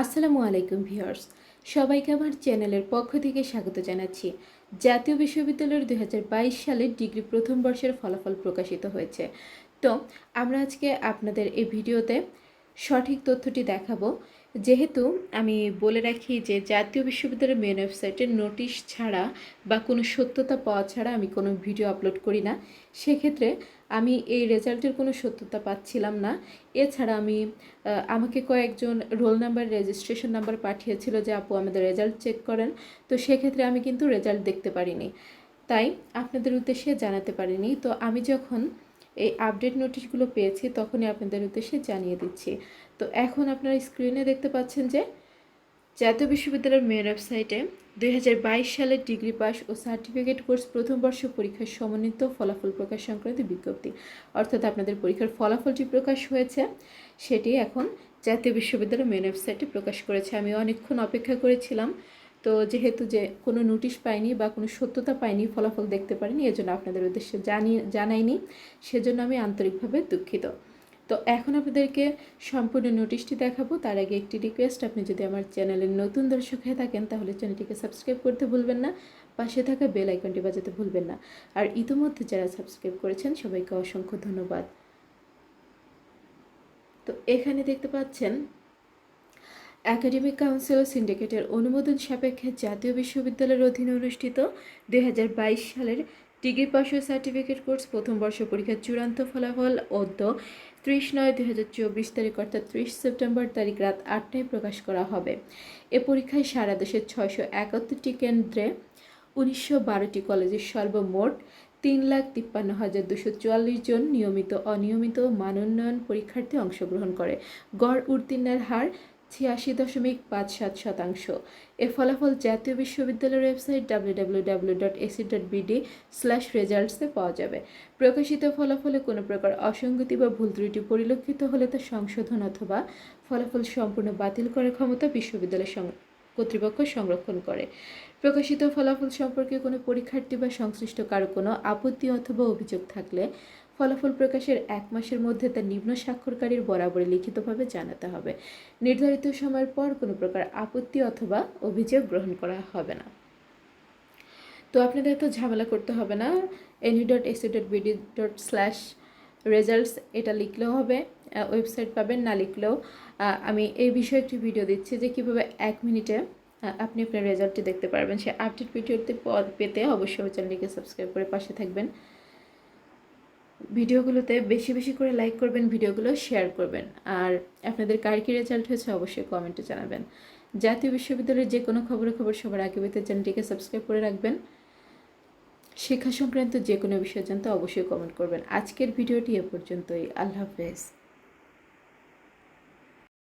আসসালামু আলাইকুম ভিউয়ার্স। সবাইকে আমার চ্যানেলের পক্ষ থেকে স্বাগত জানাচ্ছি। জাতীয় বিশ্ববিদ্যালয়ের দুই সালের ডিগ্রি প্রথম বর্ষের ফলাফল প্রকাশিত হয়েছে। তো আমরা আজকে আপনাদের এই ভিডিওতে সঠিক তথ্যটি দেখাবো। যেহেতু আমি বলে রাখি যে জাতীয় বিশ্ববিদ্যালয়ের মেন ওয়েবসাইটের নোটিশ ছাড়া বা কোনো সত্যতা পাওয়া ছাড়া আমি কোনো ভিডিও আপলোড করি না। সেক্ষেত্রে আমি এই রেজাল্টের কোনো সত্যতা পাচ্ছিলাম না। এছাড়া আমি আমাকে কয়েকজন রোল নাম্বার রেজিস্ট্রেশন নাম্বার পাঠিয়েছিল যে, আপু, আমাদের রেজাল্ট চেক করেন। তো সেক্ষেত্রে আমি কিন্তু রেজাল্ট দেখতে পারিনি। তাই আপনাদের উদ্দেশ্যে জানাতে পারিনি। তো আমি যখন এই আপডেট নোটিশগুলো পেয়েছি, তখনই আপনাদের উদ্দেশ্যে জানিয়ে দিচ্ছি। তো এখন আপনারা স্ক্রিনে দেখতে পাচ্ছেন যে, জাতীয় বিশ্ববিদ্যালয়ের মেন ওয়েবসাইটে দুই হাজার বাইশ সালের ডিগ্রি পাস ও সার্টিফিকেট কোর্স প্রথম বর্ষ পরীক্ষার সমন্বিত ফলাফল প্রকাশ সংক্রান্ত বিজ্ঞপ্তি। অর্থাৎ আপনাদের পরীক্ষার ফলাফলটি প্রকাশ হয়েছে, সেটি এখন জাতীয় বিশ্ববিদ্যালয়ের মেন ওয়েবসাইটে প্রকাশ করেছে। আমি অনেকক্ষণ অপেক্ষা করেছিলাম তো যেহেতু যে কোনো নোটিশ পাইনি বা কোনো সত্যতা পাইনি, ফলাফল দেখতে পারিনি, এজন্য আপনাদের উদ্দেশ্যে জানিয়ে জানাইনি। সেজন্য আমি আন্তরিকভাবে দুঃখিত। তো এখন আপনাদেরকে সম্পূর্ণ নোটিশটি দেখাবো। তার আগে একটি রিকোয়েস্ট আপনি যদি আমার চ্যানেলের নতুন দর্শক হয়ে থাকেন, তাহলে চ্যানেলটিকে সাবস্ক্রাইব করতে ভুলবেন না। পাশে থাকা বেল আইকনটি বাজাতে ভুলবেন না। আর ইতিমধ্যে যারা সাবস্ক্রাইব করেছেন, সবাইকে অসংখ্য ধন্যবাদ। তো এখানে দেখতে পাচ্ছেন একাডেমিক কাউন্সিল সিন্ডিকেটের অনুমোদন সাপেক্ষে জাতীয় বিশ্ববিদ্যালয়ের অধীনে অনুষ্ঠিত দুই হাজার বাইশ সালের ডিগ্রি পাস ও সার্টিফিকেট কোর্স প্রথম বর্ষ পরীক্ষার চূড়ান্ত ফলাফল অদ্য ত্রিশ নয় দুই হাজার চব্বিশ তারিখ, অর্থাৎ ত্রিশ সেপ্টেম্বর তারিখ রাত আটটায় প্রকাশ করা হবে। এ পরীক্ষায় সারা দেশের ছয়শো একাত্তরটি কেন্দ্রে উনিশশো বারোটি কলেজের সর্বমোট তিন লাখ তিপ্পান্ন হাজার দুশো চুয়াল্লিশ জন নিয়মিত, অনিয়মিত মানোন্নয়ন পরীক্ষার্থী অংশগ্রহণ করে। গড় উত্তীর্ণের হার ছিয়াশি দশমিক পাঁচ সাত শতাংশ। এ ফলাফল জাতীয় বিশ্ববিদ্যালয়ের website W W W dot AC slash রেজাল্টসে পাওয়া যাবে। প্রকাশিত ফলাফলে কোনো প্রকার অসঙ্গতি বা ভুল ত্রুটি পরিলক্ষিত হলে তা সংশোধন অথবা ফলাফল সম্পূর্ণ বাতিল করার ক্ষমতা বিশ্ববিদ্যালয় কর্তৃপক্ষ সংরক্ষণ করে। প্রকাশিত ফলাফল সম্পর্কে কোনো পরীক্ষার্থী বা সংশ্লিষ্ট কারও কোনো আপত্তি অথবা অভিযোগ থাকলে ফলাফল প্রকাশের এক মাসের মধ্যে তা নিম্ন স্বাক্ষরকারীর বরাবরই লিখিতভাবে জানাতে হবে। নির্ধারিত সময়ের পর কোনো প্রকার আপত্তি অথবা অভিযোগ গ্রহণ করা হবে না। তো আপনাদের তো ঝামেলা করতে হবে না। NU dot AC dot BD dot slash results এটা লিখলেও হবে ওয়েবসাইট পাবেন, না লিখলেও আমি এই বিষয়ে একটি ভিডিও দিচ্ছি যে কীভাবে এক মিনিটে আপনি আপনার রেজাল্টটি দেখতে পারবেন। সে আপডেট ভিডিওতে পেতে অবশ্যই চ্যানেলটিকে সাবস্ক্রাইব করে পাশে থাকবেন। ভিডিওগুলোতে বেশি বেশি করে লাইক করবেন, ভিডিওগুলো শেয়ার করবেন। আর আপনাদের কার কী রেজাল্ট হয়েছে অবশ্যই কমেন্টে জানাবেন। জাতীয় বিশ্ববিদ্যালয়ের যে কোনো খবর খবর সবার আগে পেতে চ্যানেলটিকে সাবস্ক্রাইব করে রাখবেন। শিক্ষা সংক্রান্ত যে কোনো বিষয় জানতে অবশ্যই কমেন্ট করবেন। আজকের ভিডিওটি এ পর্যন্তই। আল্লাহ হাফেজ।